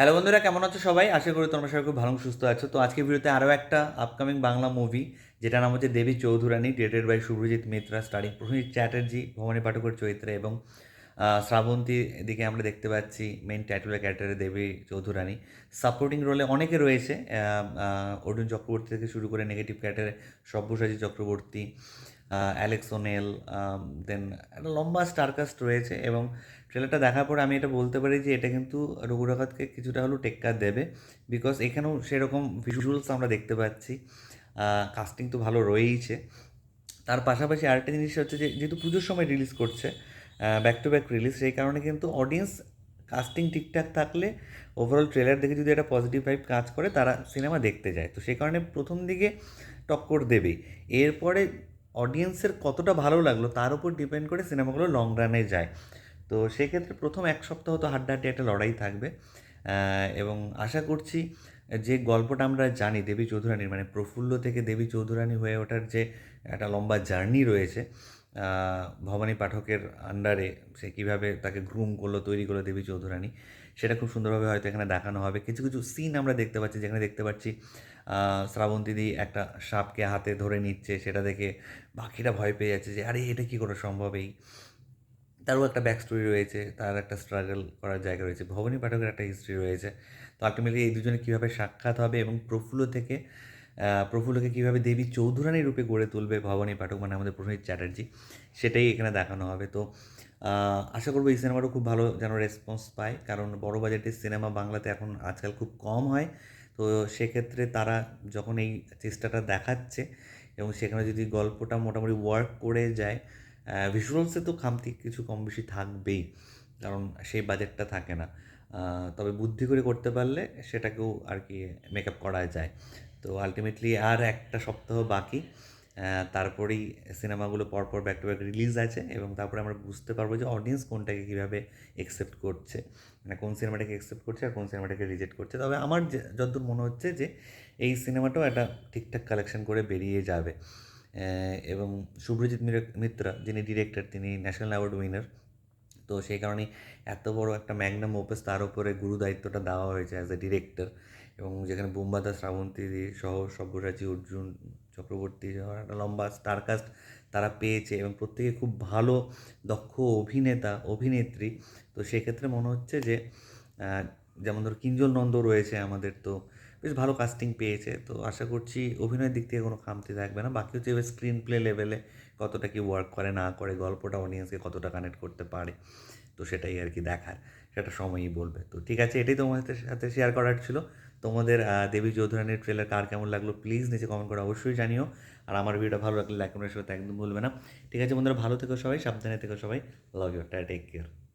Hello বন্ধুরা, কেমন আছো সবাই? আশা করি তোমরা সবাই খুব ভালো সুস্থ আছো। তো আজকে ভিডিওতে আরও একটা আপকামিং বাংলা মুভি যেটা নাম হচ্ছে Devi Chowdhurani directed by Subhrajit Mitra starring Prosenjit Chatterjee, Bhabani পাঠকের চরিত্রে এবং শ্রাবন্তী দিকে আমরা দেখতে পাচ্ছি মেন ট্যাটুলার ক্যারেক্টারে দেবী চৌধুরানী। সাপোর্টিং রোলে অনেকে রয়েছে অর্জুন চক্রবর্তী থেকে শুরু করে negative ক্যারেক্টারে Sabyasachi Chakraborty Alex O'Neill then একটা লম্বা স্টারকাস্ট রয়েছে এবং ট্রেলারটা দেখার পর আমি এটা বলতে পারি যে এটা কিন্তু রঘুরাঘাতকে কিছুটা হলেও টেক্কা দেবে বিকজ এখানেও সেরকম ভিজুয়ালস আমরা দেখতে পাচ্ছি। কাস্টিং তো ভালো রয়েইছে। তার পাশাপাশি আরেকটা জিনিস হচ্ছে যে যেহেতু পুজোর সময় রিলিজ করছে ব্যাক টু ব্যাক রিলিজ সেই কারণে কিন্তু অডিয়েন্স কাস্টিং ঠিকঠাক থাকলে ওভারঅল ট্রেলার দেখে যদি একটা পজিটিভ ভাইব কাজ করে, তারা সিনেমা দেখতে যায়। তো সেই কারণে প্রথম দিকে টক্কর দেবেই। এরপরে অডিয়েন্সের কতটা ভালো লাগল, তার উপর ডিপেন্ড করে সিনেমাগুলো লং রানে যায়। তো সেক্ষেত্রে প্রথম এক সপ্তাহ তো হাড্ডাহাড্ডি একটা লড়াই থাকবে। এবং আশা করছি যে গল্পটা আমরা জানি, দেবী চৌধুরানীর মানে প্রফুল্ল থেকে দেবী চৌধুরানী হয়ে ওঠার যে একটা লম্বা জার্নি রয়েছে ভবানী পাঠকের আন্ডারে সে কীভাবে তাকে গ্রুম করল, তৈরি করল দেবী চৌধুরানী, সেটা খুব সুন্দরভাবে হয়তো এখানে দেখানো হবে। কিছু কিছু সিন আমরা দেখতে পাচ্ছি, যেখানে দেখতে পাচ্ছি শ্রাবন্তীদি একটা সাপকে হাতে ধরে নিচ্ছে, সেটা দেখে বাকিটা ভয় পেয়ে যাচ্ছে যে, আরে, এটা কী করে সম্ভব এই? তারও একটা ব্যাক স্টোরি রয়েছে, তার একটা স্ট্রাগল করার জায়গা রয়েছে, ভবানী পাঠকের একটা হিস্ট্রি রয়েছে। তো আলটিমেটলি এই দুজনে কীভাবে সাক্ষাৎ হবে এবং প্রফুল্ল থেকে প্রফুল্লকে কীভাবে দেবী চৌধুরানী রূপে গড়ে তুলবে ভবানী পাঠক মানে আমাদের প্রসেনজিৎ চ্যাটার্জি, সেটাই এখানে দেখানো হবে। তো আশা করব এই সিনেমাটা খুব ভালো যেন রেসপন্স পায়, কারণ বড় বাজেটের সিনেমা বাংলাতে এখন আজকাল খুব কম হয়। তো সেক্ষেত্রে তারা যখন এই চেষ্টাটা দেখাচ্ছে এবং সেখানে যদি গল্পটা মোটামুটি ওয়ার্ক করে যায় ভিজুয়ালসে তো খামতি কিছু কম বেশি থাকবেই, কারণ সেই বাজেটটা থাকে না। তবে বুদ্ধি করে করতে পারলে সেটাকেও আর কি মেকআপ করা যায়। তো আলটিমেটলি আর একটা সপ্তাহ বাকি। তারপরেই সিনেমাগুলো পরপর ব্যাক টু ব্যাক রিলিজ আছে এবং তারপরে আমরা বুঝতে পারব যে অডিয়েন্স কোনটাকে কীভাবে একসেপ্ট করছে। মানে কোন সিনেমাটাকে একসেপ্ট করছে আর কোন সিনেমাটাকে রিজেক্ট করছে। তবে আমার যতদূর মনে হচ্ছে যে এই সিনেমাটাও একটা ঠিকঠাক কালেকশন করে বেরিয়ে যাবে। এবং শুভ্রজিৎ মিত্রা যিনি ডিরেক্টর তিনি ন্যাশনাল অ্যাওয়ার্ড উইনার তো সেই কারণে এত বড় একটা ম্যাগনাম ওপেস তার উপরে গুরু দায়িত্বটা দেওয়া হয়েছে অ্যাজ এ ডিরেক্টর এবং যেখানে বোম্বাদা, শ্রাবন্তী সহ সব্যসাচী, অর্জুন চক্রবর্তী একটা লম্বা স্টারকাস্ট তারা পেয়েছে এবং প্রত্যেকে খুব ভালো, দক্ষ অভিনেতা, অভিনেত্রী। তো সেক্ষেত্রে মনে হচ্ছে যে যেমন ধর কিঞ্জল নন্দ রয়েছে আমাদের, তো বেশ ভালো কাস্টিং পেয়েছে। তো আশা করছি অভিনয়ের দিক থেকে কোনো খামতি থাকবে না। বাকি হচ্ছে এবার স্ক্রিন প্লে লেভেলে কতটা কি ওয়ার্ক করে, না করে, গল্পটা অডিয়েন্সকে কতটা কানেক্ট করতে পারে, তো সেটাই আর কি দেখার। সেটা সময়ই বলবে। তো ঠিক আছে, এটাই তোমাদের সাথে শেয়ার করার ছিল। তোমাদের দেবী চৌধুরানীর ট্রেলার কার কেমন লাগল প্লিজ নিচে কমেন্ট করে অবশ্যই জানিও। আর আমার ভিডিওটা ভালো লাগলে লাইক কমেন্ট সাথে একদম ভুলবে না। ঠিক আছে বন্ধুরা, ভালো থেকো সবাই, সাবধানে থেকো সবাই। Love you take care